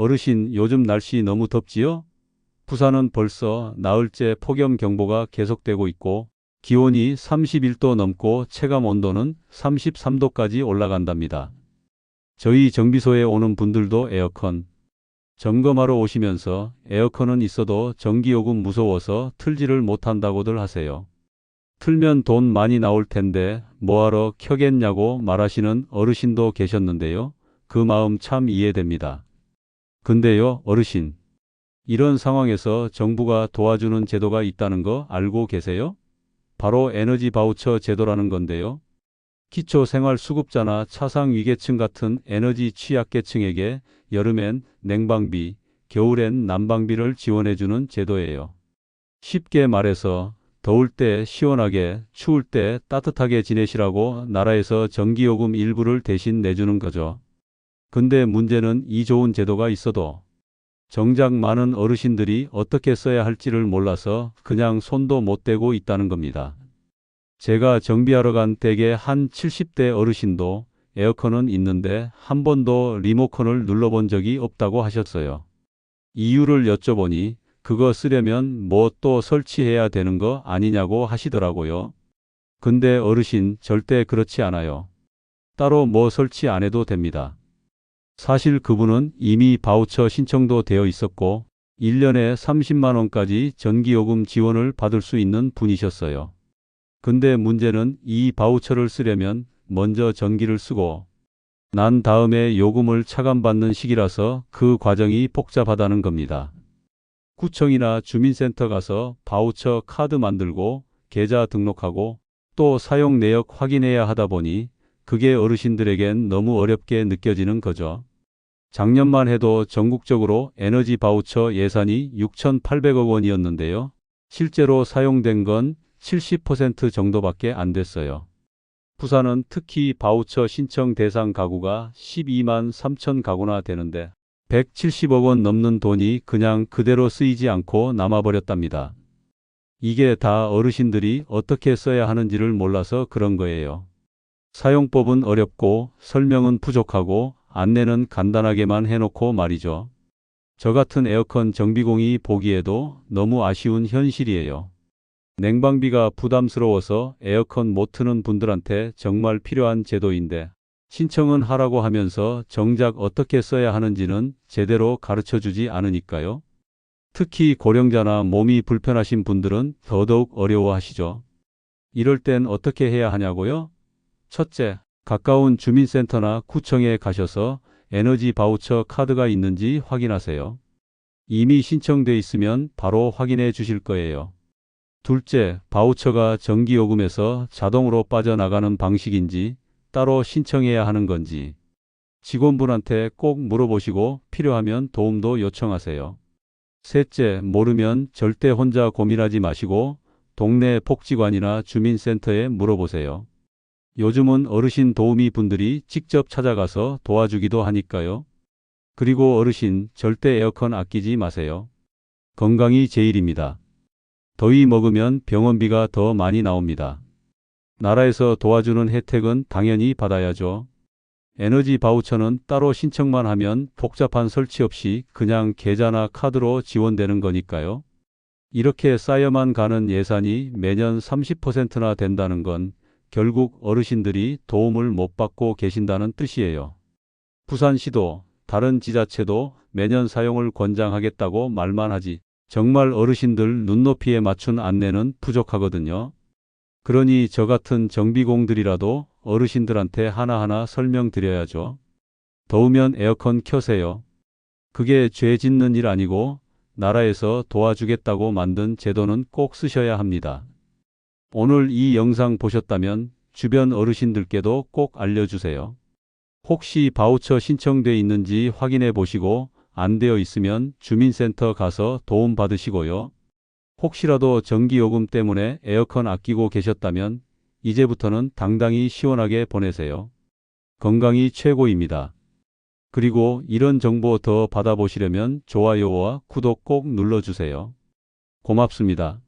어르신, 요즘 날씨 너무 덥지요? 부산은 벌써 나흘째 폭염 경보가 계속되고 있고 기온이 31도 넘고 체감 온도는 33도까지 올라간답니다. 저희 정비소에 오는 분들도 에어컨 점검하러 오시면서 에어컨은 있어도 전기요금 무서워서 틀지를 못한다고들 하세요. 틀면 돈 많이 나올 텐데 뭐하러 켜겠냐고 말하시는 어르신도 계셨는데요. 그 마음 참 이해됩니다. 근데요, 어르신. 이런 상황에서 정부가 도와주는 제도가 있다는 거 알고 계세요? 바로 에너지 바우처 제도라는 건데요. 기초 생활 수급자나 차상 위계층 같은 에너지 취약계층에게 여름엔 냉방비, 겨울엔 난방비를 지원해주는 제도예요. 쉽게 말해서 더울 때 시원하게, 추울 때 따뜻하게 지내시라고 나라에서 전기요금 일부를 대신 내주는 거죠. 근데 문제는 이 좋은 제도가 있어도 정작 많은 어르신들이 어떻게 써야 할지를 몰라서 그냥 손도 못 대고 있다는 겁니다. 제가 정비하러 간 댁의 한 70대 어르신도 에어컨은 있는데 한 번도 리모컨을 눌러본 적이 없다고 하셨어요. 이유를 여쭤보니 그거 쓰려면 뭐 또 설치해야 되는 거 아니냐고 하시더라고요. 근데 어르신 절대 그렇지 않아요. 따로 뭐 설치 안 해도 됩니다. 사실 그분은 이미 바우처 신청도 되어 있었고 1년에 30만 원까지 전기요금 지원을 받을 수 있는 분이셨어요. 근데 문제는 이 바우처를 쓰려면 먼저 전기를 쓰고 난 다음에 요금을 차감받는 시기라서 그 과정이 복잡하다는 겁니다. 구청이나 주민센터 가서 바우처 카드 만들고 계좌 등록하고 또 사용 내역 확인해야 하다 보니 그게 어르신들에겐 너무 어렵게 느껴지는 거죠. 작년만 해도 전국적으로 에너지 바우처 예산이 6,800억 원이었는데요. 실제로 사용된 건 70% 정도밖에 안 됐어요. 부산은 특히 바우처 신청 대상 가구가 12만 3천 가구나 되는데 170억 원 넘는 돈이 그냥 그대로 쓰이지 않고 남아버렸답니다. 이게 다 어르신들이 어떻게 써야 하는지를 몰라서 그런 거예요. 사용법은 어렵고 설명은 부족하고 안내는 간단하게만 해놓고 말이죠. 저 같은 에어컨 정비공이 보기에도 너무 아쉬운 현실이에요. 냉방비가 부담스러워서 에어컨 못 트는 분들한테 정말 필요한 제도인데 신청은 하라고 하면서 정작 어떻게 써야 하는지는 제대로 가르쳐 주지 않으니까요. 특히 고령자나 몸이 불편하신 분들은 더더욱 어려워하시죠. 이럴 땐 어떻게 해야 하냐고요? 첫째, 가까운 주민센터나 구청에 가셔서 에너지 바우처 카드가 있는지 확인하세요. 이미 신청돼 있으면 바로 확인해 주실 거예요. 둘째, 바우처가 전기요금에서 자동으로 빠져나가는 방식인지 따로 신청해야 하는 건지 직원분한테 꼭 물어보시고 필요하면 도움도 요청하세요. 셋째, 모르면 절대 혼자 고민하지 마시고 동네 복지관이나 주민센터에 물어보세요. 요즘은 어르신 도우미 분들이 직접 찾아가서 도와주기도 하니까요. 그리고 어르신 절대 에어컨 아끼지 마세요. 건강이 제일입니다. 더위 먹으면 병원비가 더 많이 나옵니다. 나라에서 도와주는 혜택은 당연히 받아야죠. 에너지 바우처는 따로 신청만 하면 복잡한 설치 없이 그냥 계좌나 카드로 지원되는 거니까요. 이렇게 쌓여만 가는 예산이 매년 30%나 된다는 건 결국 어르신들이 도움을 못 받고 계신다는 뜻이에요. 부산시도 다른 지자체도 매년 사용을 권장하겠다고 말만 하지 정말 어르신들 눈높이에 맞춘 안내는 부족하거든요. 그러니 저 같은 정비공들이라도 어르신들한테 하나하나 설명드려야죠. 더우면 에어컨 켜세요. 그게 죄 짓는 일 아니고 나라에서 도와주겠다고 만든 제도는 꼭 쓰셔야 합니다. 오늘 이 영상 보셨다면 주변 어르신들께도 꼭 알려주세요. 혹시 바우처 신청돼 있는지 확인해 보시고 안 되어 있으면 주민센터 가서 도움 받으시고요. 혹시라도 전기요금 때문에 에어컨 아끼고 계셨다면 이제부터는 당당히 시원하게 보내세요. 건강이 최고입니다. 그리고 이런 정보 더 받아보시려면 좋아요와 구독 꼭 눌러주세요. 고맙습니다.